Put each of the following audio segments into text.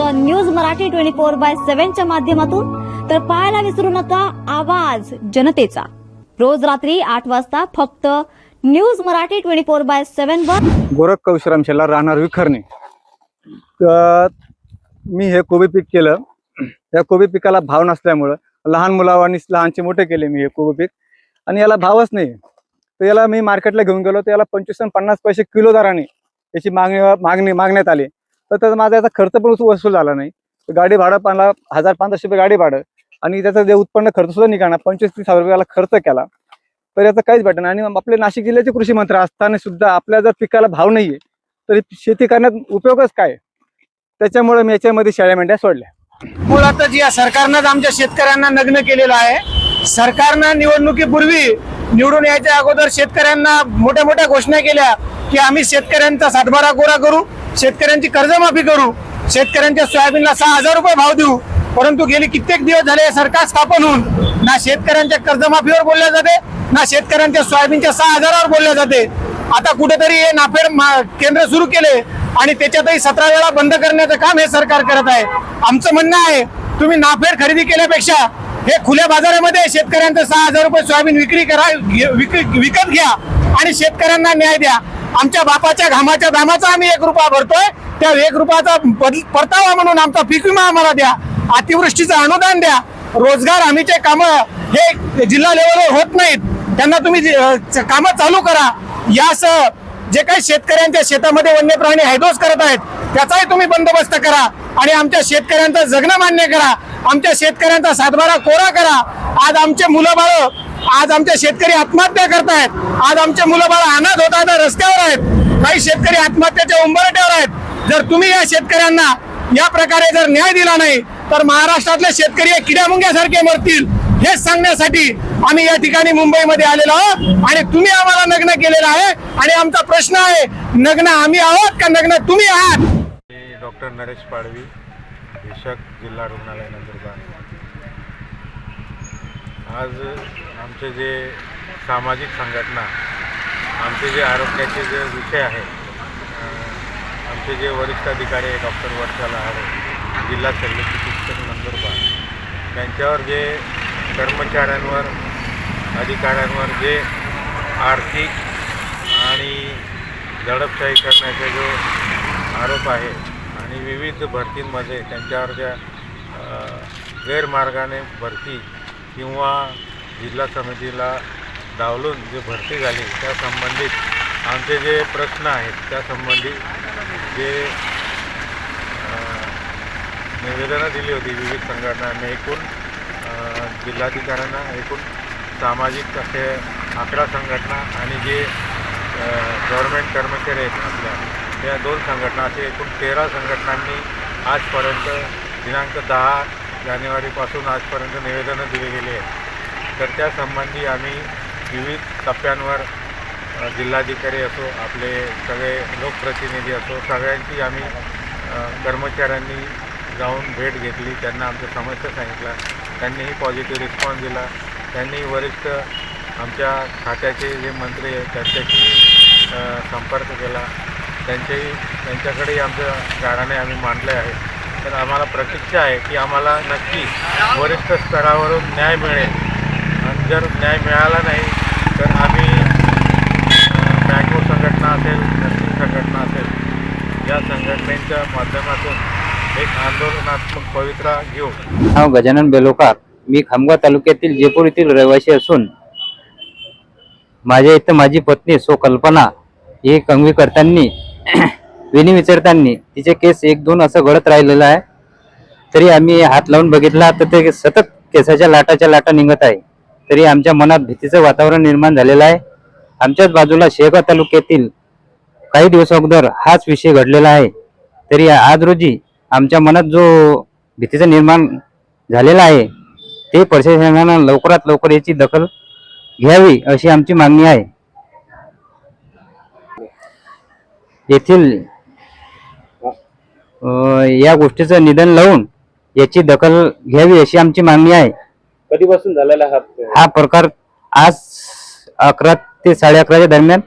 फक्त news Marathi twenty four by सेव्हनच्या माध्यमातून. तर पाहायला विसरू नका आवाज जनतेचा. रोज रात्री आठ वाजता फक्त news Marathi twenty four by seven वर. गोरख कौशराम शेला राहणार विखरणे. तर मी हे कोबी पीक केलं. या कोबी पिकाला भाव नसल्यामुळं लहान मुलावानी लहानचे मोठे केले मी हे कोबी पीक. आणि याला भावच नाही तर याला मी मार्केटला घेऊन गेलो. तर याला पंचवीस पन्नास पैसे किलो दराने याची मागणी मागणी मागण्यात आली. तर त्याचा माझा याचा खर्च पण वसूल झाला नाही. गाडी भाडं मला हजार पंधराशे रुपये गाडी भाडं आणि त्याचं जे उत्पन्न खर्च सुद्धा निघाला पंचवीस तीस हजार रुपयाला खर्च केला. तर याचा काहीच भेटणार आणि आपले नाशिक जिल्ह्याचे कृषी मंत्री असताना सुद्धा आपल्या जर पिकाला भाव नाहीये तरी शेती करण्यात उपयोगच काय? त्याच्यामुळे मी याच्यामध्ये शेळ्या मेंढ्या सोडल्या. मुळातच या सरकारनंच आमच्या शेतकऱ्यांना नग्न केलेलं आहे. सरकारनं निवडणुकीपूर्वी निवडून यायच्या अगोदर शेतकऱ्यांना मोठ्या मोठ्या घोषणा केल्या की आम्ही शेतकऱ्यांचा सातबारा गोरा करू. शेतकऱ्यांची कर्जमाफी करू शेतकऱ्यांच्या सोयाबीनला सहा हजार रुपये भाव देऊ परंतु गेले कित्येक दिवस झाले हे सरकार स्थापन होऊन ना शेतकऱ्यांच्या कर्जमाफीवर बोलल्या जाते ना शेतकऱ्यांच्या सोयाबीनच्या सहा हजारावर बोलल्या जाते. आता कुठेतरी हे नाफेड मा- केंद्र सुरू केले आणि त्याच्यातही सतरा वेळा बंद करण्याचं काम हे सरकार करत आहे. आमचं म्हणणं आहे तुम्ही नाफेड खरेदी केल्यापेक्षा हे खुल्या बाजारामध्ये शेतकऱ्यांचं सहा हजार रुपये सोयाबीन विक्री करा घे- विकत घ्या आणि शेतकऱ्यांना न्याय द्या. आमच्या बापाच्या घामाच्या दामाचा आम्ही एक रुपया भरतोय. त्या एक रुपयाचा परतावा म्हणून आमचा पीक विमा आम्हाला द्या. अतिवृष्टीचं अनुदान द्या. रोजगार हमीचे कामं हे जिल्हा लेवलवर होत नाहीत. त्यांना तुम्ही जे, च- कामं चालू करा. यासह जे काही शेतकऱ्यांच्या शेतामध्ये वन्य प्राणी हैदोस करत आहेत त्याचाही तुम्ही बंदोबस्त करा. आणि आमच्या शेतकऱ्यांचं जगणं मान्य करा. आमच्या शेतकऱ्यांचा सातबारा कोरा करा. आज आमचे मुलं बाळ आज आमचे शेतकरी आत्महत्या करतायत. आज आमचे मुलं बाळ अनाथ होत आहेत रस्त्यावर आहेत. काही शेतकरी आत्महत्याच्या उंबरट्यावर आहेत. जर तुम्ही या शेतकऱ्यांना या प्रकारे जर न्याय दिला नाही तर महाराष्ट्रातले शेतकरी किड्यामुंग्यासारखे मरतील हेच सांगण्यासाठी आम्ही या ठिकाणी मुंबईमध्ये आलेलो आहोत. आणि तुम्ही आम्हाला नग्न केलेलं आहे. आणि आमचा प्रश्न आहे नग्न आम्ही आहोत का नग्न तुम्ही आहात? डॉक्टर नरेश पाडवी शिक्षक जिल्हा रुग्णालय नंदुरबार आज आमचे जे सामाजिक संघटना आमचे जे आरोग्याचे जे विषय आहे आमचे जे वरिष्ठ अधिकारी आहे डॉक्टर वर्षा लहारे जिल्हा शल्य चिकित्सक नंदुरबार त्यांच्यावर जे कर्मचाऱ्यांवर अधिकाऱ्यांवर जे आर्थिक आणि दडपशाही करण्याचा जो आरोप आहे आणि विविध भरतींमध्ये त्यांच्यावर ज्या गैरमार्गाने भरती किंवा जिल्हा समितीला डावलून जे भरती झाली त्या संबंधित आमचे जे प्रश्न आहेत त्या संबंधित जे निवेदनं दिली होती विविध संघटनांनी एकूण जिल्हाधिकाऱ्यांना एकूण सामाजिक असे अकरा संघटना आणि जे गव्हर्मेंट कर्मचारी आहेत आपल्या त्या दोन संघटना असे एकूण तेरा संघटनांनी आजपर्यंत दिनांक दहा जानेवारीपासून आजपर्यंत निवेदनं दिली गेली आहेत. तर त्या संबंधी आम्ही विविध टप्प्यांवर जिल्हाधिकारी असो आपले सगळे लोकप्रतिनिधी असो सगळ्यांची आम्ही कर्मचाऱ्यांनी जाऊन भेट घेतली. त्यांना आमच्या समस्या सांगितल्या. त्यांनीही पॉझिटिव्ह रिस्पॉन्स दिला. त्यांनी वरिष्ठ आमच्या खात्याचे जे मंत्री आहेत त्यांच्याशी संपर्क केला. त्यांच्याही त्यांच्याकडेही आमच्या गाडाने आम्ही मांडले आहे. तर आम्हाला प्रतीक्षा आहे की आम्हाला नक्की वरिष्ठ स्तरावरून न्याय मिळेल. आणि जर न्याय मिळाला नाही तर आम्ही मॅंगो संघटना असेल नर्सिंग संघटना असेल या संघटनेच्या माध्यमातून एक आंदोलनात्मक पवित्रा घेऊ. नाव गजानन बेलोकार. मी खामगाव तालुक्यातील जयपूर येथील रहिवासी असून माझ्या इथं माझी पत्नी सो कल्पना ही कंगवी करताना विनी विचारताना तिचे केस एक दोन असं गळत राहिलेलं आहे. तरी आम्ही हात लावून बघितला तर ते सतत केसाच्या लाटाच्या लाटा निघत आहे. तरी आमच्या मनात भीतीचं वातावरण निर्माण झालेलं आहे. आमच्याच बाजूला शेगाव तालुक्यातील काही दिवस अगोदर हाच विषय घडलेला आहे. तरी आज रोजी आमच्या मनात जो भीतीचा निर्माण झालेला आहे ते प्रशासनानं लवकरात लवकर याची दखल घ्यावी अशी आमची मागणी आहे. येथील या गोष्टीचं निधन लावून याची दखल घ्यावी अशी आमची मागणी आहे. कधीपासून झालेला हा हा प्रकार आज अकरा ते साडे अकराच्या दरम्यान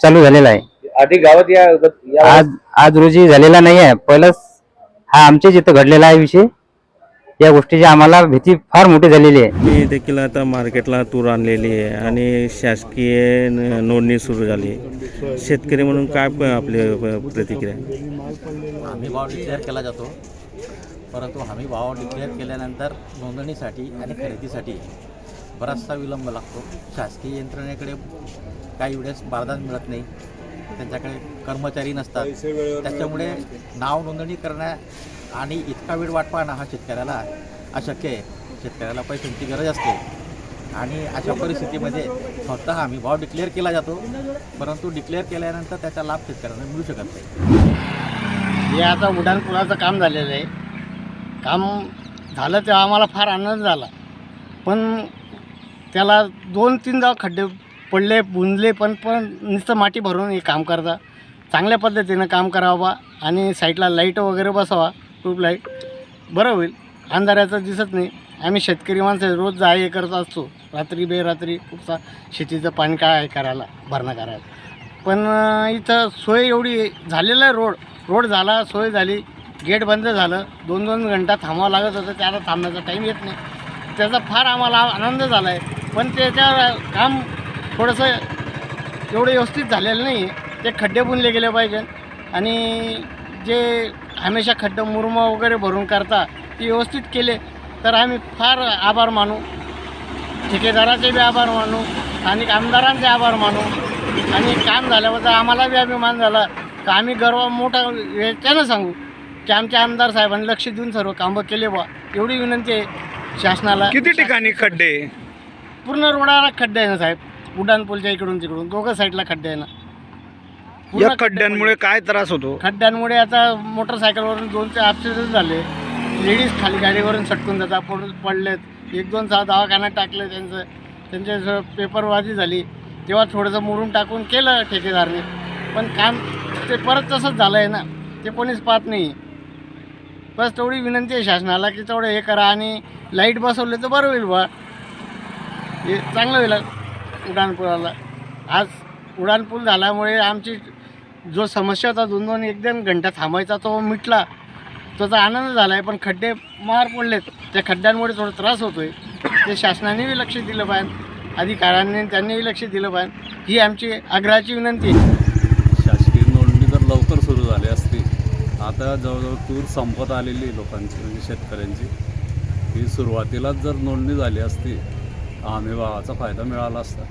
चालू झालेला आहे. आधी गावात या या आज आज रोजी झालेला नाही आहे. पहिलाच हा आमच्याच इथं घडलेला आहे विषय या गोष्टीची आम्हाला भीती फार मोठी झालेली आहे. मी देखील आता मार्केटला तूर आणलेली आहे आणि शासकीय न- नोंदणी सुरू झाली आहे. शेतकरी म्हणून काय प- आपली प- प्रतिक्रिया? हमी भाव डिक्लेअर केला जातो. परंतु हमी भाव डिक्लेअर केल्यानंतर नोंदणीसाठी आणि खरेदीसाठी बराचसा विलंब लागतो. शासकीय यंत्रणेकडे काही वेळेस बारदान मिळत नाही. त्यांच्याकडे कर्मचारी नसतात. त्याच्यामुळे नाव नोंदणी करण्या आणि इतका वेळ वाट पाहणं हा शेतकऱ्याला अशक्य आहे. शेतकऱ्याला पैशांची गरज असते. आणि अशा परिस्थितीमध्ये फक्त आम्ही भाव डिक्लेअर केला जातो. परंतु डिक्लेअर केल्यानंतर त्याचा लाभ शेतकऱ्यांना मिळू शकत नाही. हे आता उड्डाणपुलाचं काम झालेलं आहे. काम झालं तेव्हा आम्हाला फार आनंद झाला. पण त्याला दोन तीनदा खड्डे पडले बुंजले पण पण नुसतं माती भरून हे काम करता. चांगल्या पद्धतीनं काम करावं बा. आणि साईडला लाइट वगैरे बसावा. ट्यूबलाईट बरं होईल. अंधाराचं दिसत नाही. आम्ही शेतकरी माणसं रोज जा हे करत असतो. रात्री बेरात्री खूपसा शेतीचं पाणी काय आहे करायला भरणं करायला. पण इथं सोय एवढी झालेलं आहे रोड. रोड झाला सोय झाली गेट बंद झालं. दोन दोन घंटा थांबावं लागत होतं त्याला थांबण्याचा टाईम येत नाही. त्याचा फार आम्हाला आनंद झाला आहे पण त्याच्या काम थोडंसं एवढं व्यवस्थित झालेलं नाही आहे ते खड्डे बुनले गेले पाहिजे आणि जे हमेशा खड्डे मुरम वगैरे भरून करता ते व्यवस्थित केले तर आम्ही फार आभार मानू. ठेकेदाराचे बी आभार मानू स्थानिक आमदारांचे आभार मानू. आणि काम झाल्याबद्दल आम्हाला बी अभिमान झाला. तर आम्ही गर्व मोठा याच्यानं सांगू की आमच्या आमदार साहेबांनी लक्ष देऊन सर्व कामं केले बा एवढी विनंती आहे शासनाला. किती ठिकाणी खड्डे? पूर्ण रोडाला खड्डे आहे ना साहेब. उड्डाणपूलच्या इकडून तिकडून दोघं साईडला खड्डे आहे ना. या खड्डे खड्ड्यांमुळे काय त्रास होतो? खड्ड्यांमुळे आता मोटरसायकलवरून दोन ते ॲक्सिडेंट झाले. लेडीज खाली गाडीवरून सटकून जातात पडून पडलेत. एक दोन सहा दवाखान्यात टाकले त्यांचं. त्यांचे स- पेपरबाजी झाली. तेव्हा थोडंसं मुरून टाकून केलं ठेकेदारने. पण काम ते परत तसंच झालं आहे ना. ते कोणीच पाहत नाही. बस तेवढी विनंती आहे शासनाला की तेवढं हे करा आणि लाइट बसवले तर बरं होईल बा हे चांगलं होईल उड्डाणपुलाला. आज उड्डाणपूल झाल्यामुळे आमची जो समस्या होता दोन दोन एक दोन घंटा थांबायचा तो मिटला. त्याचा आनंद झाला आहे पण खड्डे मार पडलेत. त्या खड्ड्यांमुळे थोडा त्रास होतो आहे ते शासनाने बी लक्ष दिलं पाहिजे. अधिकाऱ्यांनी त्यांनीही लक्ष दिलं पाहिजे. ही आमची आग्रहाची विनंती आहे. शासकीय नोंदणी जर लवकर सुरू झाली असती. आता जवळजवळ तूर संपत आलेली आहे लोकांची म्हणजे शेतकऱ्यांची. ही सुरुवातीलाच जर नोंदणी झाली असती हमी भावाचा फायदा मिळाला असता.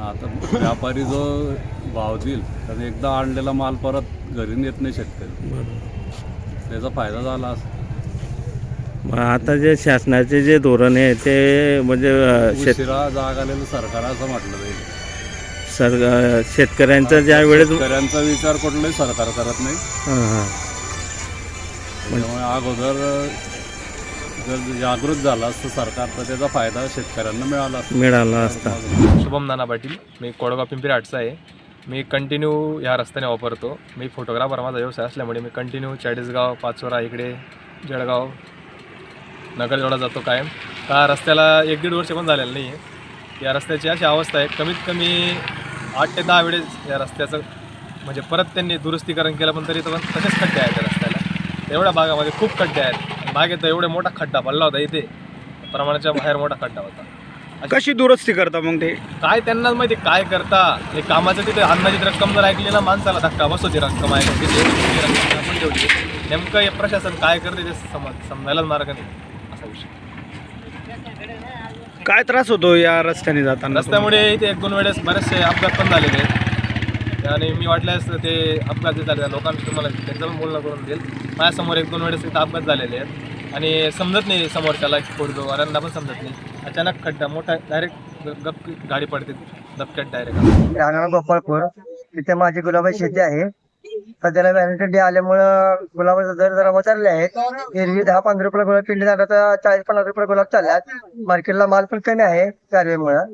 आता व्यापारी जो भाव देईल त्याने एकदा आणलेला माल परत घरी नेत नाही शेतकरी. त्याचा फायदा झाला असता मग आता जे शासनाचे जे धोरण आहे ते म्हणजे अ, शेत उशिरा जाग आलेलं सरकार असं म्हटलं जाईल. सर अ, शेतकऱ्यांचा ज्या वेळेस शेतकऱ्यांचा विचार कुठलंही सरकार करत नाही. हां हां. त्यामुळे अगोदर जर जागृत झालं असतं सरकार तर त्याचा फायदा शेतकऱ्यांना मिळाला असता. मिळाला असता. शुभम नाना पाटील मी कोडगाव पिंपरी आठचा आहे. मी कंटिन्यू ह्या रस्त्याने वापरतो. मी फोटोग्राफर माझा व्यवसाय असल्यामुळे मी कंटिन्यू चाळीसगाव पाचोरा इकडे जळगाव नगरजोडा जातो कायम. त्या रस्त्याला एक दीड वर्ष पण झालेलं नाही आहे या रस्त्याची अशी अवस्था आहे कमीत कमी आठ ते दहा वेळेस या रस्त्याचं म्हणजे परत त्यांनी दुरुस्तीकरण केलं पण तरी तर तसेच खड्डे आहेत त्या रस्त्याला. एवढ्या भागामध्ये खूप खड्डे आहेत. बागेत तर एवढे मोठा खड्डा पडला होता इथे. प्रमाणाच्या बाहेर मोठा खड्डा होता. कशी दुरुस्ती करता मग ते? काय त्यांना माहिती काय करता? हे कामाचं तिथे अंदाजित रक्कम जर ऐकली ना माणसाला धक्का बसतो ती रक्कम आहे. तिथे ती रक्कम आपण ठेवली नेमकं हे प्रशासन काय करते ते समज समजायलाच मार्ग नाही. असा विषय. काय त्रास होतो या रस्त्याने जाताना? रस्त्यामुळे इथे एक दोन वेळेस बरेचसे अपघात पण झालेले आहेत. आणि मी वाटल्यास ते अपघात जे झाले लोकांना तुम्हाला त्यांचं पण बोलणं करून देईल. माझ्यासमोर एक दोन वेळेस इथं अपघात झालेले आहेत. आणि समजत नाही समोरच्याला की फोडदोवाऱ्यांना पण समजत नाही. अचानक खड्डा मोठा डायरेक्ट गप गाडी पडते. धपक्यात डायरेक्ट राणा गोपाळपूर. तिथे माझी गुलाबाची शेती आहे. सध्याला व्हॅलेंटाईन डे आल्यामुळं गुलाबाचा दर जरा वधारले आहेत एरवी दहा पंधरा रुपये गुलाब पिंडी झाला तर चाळीस पन्नास रुपये गुलाब चालल्यात. मार्केटला माल पण कमी आहे गारवेमुळं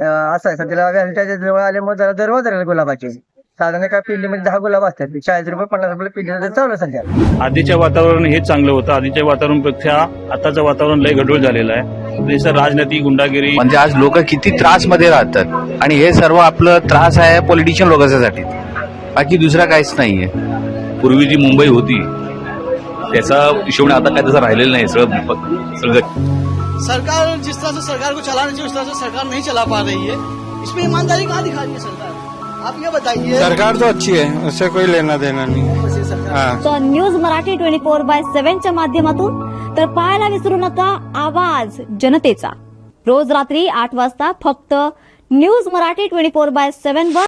असं आहे. सध्याला व्हॅलेंटाईन जवळ आल्यामुळे जरा दर वधारले गुलाबाचे. साधारण एका पिंडीमध्ये दहा गुलाब असतात. चाळीस रुपये पन्नास रुपये पिंडीचा दर चालू आहे सध्या. आधीच्या वातावरण हे चांगलं होतं. आधीच्या वातावरणापेक्षा आताचं वातावरण लय गढूळ झालेलं आहे. राजनीती गुंडागिरी. म्हणजे आज लोक किती त्रासमध्ये राहतात. आणि हे सर्व आपलं त्रास आहे पॉलिटिशियन लोकांसाठी बाकी दुसरा काहीच नाहीये. पूर्वी जी मुंबई होती त्याचा हिशोब आता काय तसं राहिलेलं नाही. सगळं सगळं सरकार जिस तरह से सरकार को चलाना चाहिए उस तरह से सरकार नहीं चला पा रही है। इसमें ईमानदारी कहाँ दिखा रही है सरकार? आप ये बताइए। सरकार तो अच्छी है उससे कोई लेना देना नहीं हाँ। तर news Marathi twenty four by सेव्हनच्या माध्यमातून तर पाहायला विसरू नका आवाज जनतेचा. रोज रात्री आठ वाजता फक्त news Marathi twenty four by seven वर